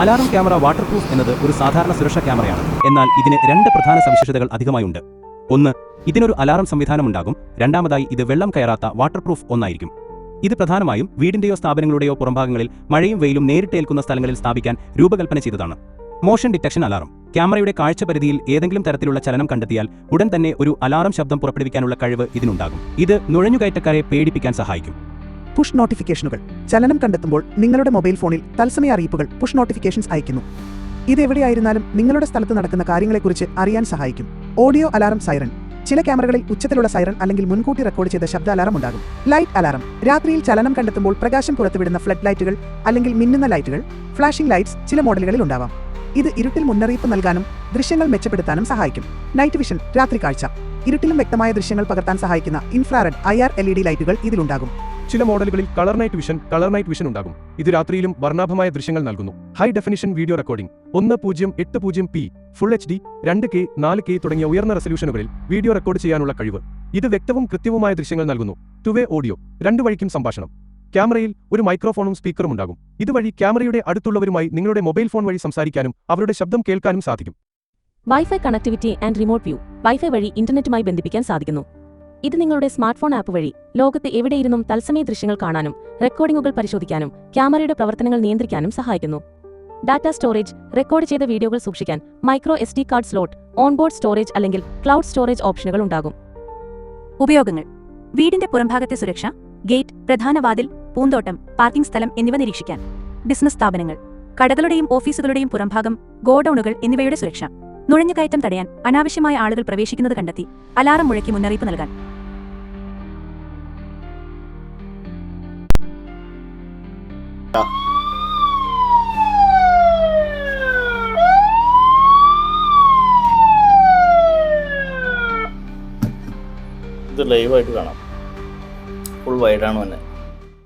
Alarm camera water proof എന്നത് ഒരു സാധാരണ സുരക്ഷാ ക്യാമറയാണ്. എന്നാൽ ഇതിന് രണ്ട് പ്രധാന സവിശേഷതകൾ അധികമായുണ്ട്. ഒന്ന് ഇതിനൊരു അലാറം സംവിധാനമുണ്ടാകും രണ്ടാമതായി ഇത് വെള്ളം കയറാത്ത വാട്ടർ പ്രൂഫ് ഒന്നായിരിക്കും. ഇത് പ്രധാനമായും വീടിന്റെയോ സ്ഥാപനങ്ങളുടെയോ പുറംഭാഗങ്ങളിൽ മഴയും വെയിലും നേരിട്ടേൽക്കുന്ന സ്ഥലങ്ങളിൽ സ്ഥാപിക്കാൻ രൂപകൽപ്പന ചെയ്തതാണ്. Motion detection alarm. ക്യാമറയുടെ കാഴ്ചപരിധിയിൽ ഏതെങ്കിലും തരത്തിലുള്ള ചലനം കണ്ടെത്തിയാൽ ഉടൻ തന്നെ ഒരു അലാറം ശബ്ദം പുറപ്പെടുവിക്കാനുള്ള കഴിവ് ഇതിനുണ്ടാകും. ഇത് നുഴഞ്ഞുകയറ്റക്കാരെ പേടിപ്പിക്കാൻ സഹായിക്കും. പുഷ് നോട്ടിഫിക്കേഷനുകൾ ചലനം കണ്ടെത്തുമ്പോൾ നിങ്ങളുടെ മൊബൈൽ ഫോണിൽ തത്സമയ അറിയിപ്പുകൾ പുഷ് നോട്ടിഫിക്കേഷൻസ് അയക്കുന്നു ഇത് എവിടെയായിരുന്നാലും നിങ്ങളുടെ സ്ഥലത്ത് നടക്കുന്ന കാര്യങ്ങളെക്കുറിച്ച് അറിയാൻ സഹായിക്കും. Audio alarm siren. ചില ക്യാമറകളിൽ ഉച്ചത്തിലുള്ള സൈറൺ അല്ലെങ്കിൽ മുൻകൂട്ടി റെക്കോർഡ് ചെയ്ത ശബ്ദ അലാറം ഉണ്ടാകും. Light alarm. രാത്രിയിൽ ചലനം കണ്ടെത്തുമ്പോൾ പ്രകാശം പുറത്തുവിടുന്ന ഫ്ലഡ് ലൈറ്റുകൾ അല്ലെങ്കിൽ മിന്നുന്ന ലൈറ്റുകൾ ഫ്ലാഷിംഗ് ലൈറ്റ്സ് ചില മോഡലുകളിൽ ഉണ്ടാവാം. ഇത് ഇരുട്ടിൽ മുന്നറിയിപ്പ് നൽകാനും ദൃശ്യങ്ങൾ മെച്ചപ്പെടുത്താനും സഹായിക്കും. നൈറ്റ് വിഷൻ രാത്രി കാഴ്ച. ഇരുട്ടിലും വ്യക്തമായ ദൃശ്യങ്ങൾ പകർത്താൻ സഹായിക്കുന്ന infrared I R L E D ലൈറ്റുകൾ ഇതിലുണ്ടാകും. ചില മോഡലുകളിൽ colour night vision colour night vision ഉണ്ടാകും. ഇത് രാത്രിയിലും വർണാഭമായ ദൃശ്യങ്ങൾ നൽകുന്നു. ഹൈ ഡെഫിനിഷൻ വീഡിയോ റെക്കോർഡിംഗ് ഒന്ന് പൂജ്യം എട്ട് പൂജ്യം പി ഫുൾ എച്ച് ഡി രണ്ട് കെ നാല് കെ തുടങ്ങിയ ഉയർന്ന റെസല്യൂഷനുകളിൽ വീഡിയോ റെക്കോർഡ് ചെയ്യാനുള്ള കഴിവ്. ഇത് വ്യക്തവും കൃത്യവുമായ ദൃശ്യങ്ങൾ നൽകുന്നു. ടുവേ ഓഡിയോ രണ്ടു വഴിക്കും സംഭാഷണം. ക്യാമറയിൽ ഒരു മൈക്രോഫോണും സ്പീക്കറും ഉണ്ടാകും. ഇതുവഴി ക്യാമറയുടെ അടുത്തുള്ളവരുമായി നിങ്ങളുടെ മൊബൈൽ ഫോൺ വഴി സംസാരിക്കാനും അവരുടെ ശബ്ദം കേൾക്കാനും സാധിക്കും. Wifi connectivity and remote view wifi വഴി ഇന്റർനെറ്റുമായി ബന്ധിപ്പിക്കാൻ സാധിക്കുന്നു. ഇത് നിങ്ങളുടെ സ്മാർട്ട്ഫോൺ ആപ്പ് വഴി ലോകത്ത് എവിടെയിരുന്നും തത്സമയ ദൃശ്യങ്ങൾ കാണാനും റെക്കോർഡിംഗുകൾ പരിശോധിക്കാനും ക്യാമറയുടെ പ്രവർത്തനങ്ങൾ നിയന്ത്രിക്കാനും സഹായിക്കുന്നു. ഡാറ്റ സ്റ്റോറേജ് റെക്കോർഡ് ചെയ്ത വീഡിയോകൾ സൂക്ഷിക്കാൻ micro S D card slot onboard storage അല്ലെങ്കിൽ ക്ലൗഡ് സ്റ്റോറേജ് ഓപ്ഷനുകൾ ഉണ്ടാകും. ഉപയോഗങ്ങൾ. വീടിന്റെ പുറംഭാഗത്തെ സുരക്ഷ ഗേറ്റ് പ്രധാന വാതിൽ പൂന്തോട്ടം പാർക്കിംഗ് സ്ഥലം എന്നിവ നിരീക്ഷിക്കാൻ. ബിസിനസ് സ്ഥാപനങ്ങൾ. കടകളുടെയും ഓഫീസുകളുടെയും പുറംഭാഗം ഗോഡൌണുകൾ എന്നിവയുടെ സുരക്ഷ. നുഴഞ്ഞുകയറ്റം തടയാൻ അനാവശ്യമായ ആളുകൾ പ്രവേശിക്കുന്നത് കണ്ടെത്തി അലാറം മുഴക്കി മുന്നറിയിപ്പ് നൽകാൻ. ഇത് ലൈവായിട്ട് കാണാം. ഫുൾ വൈഡാണ് തന്നെ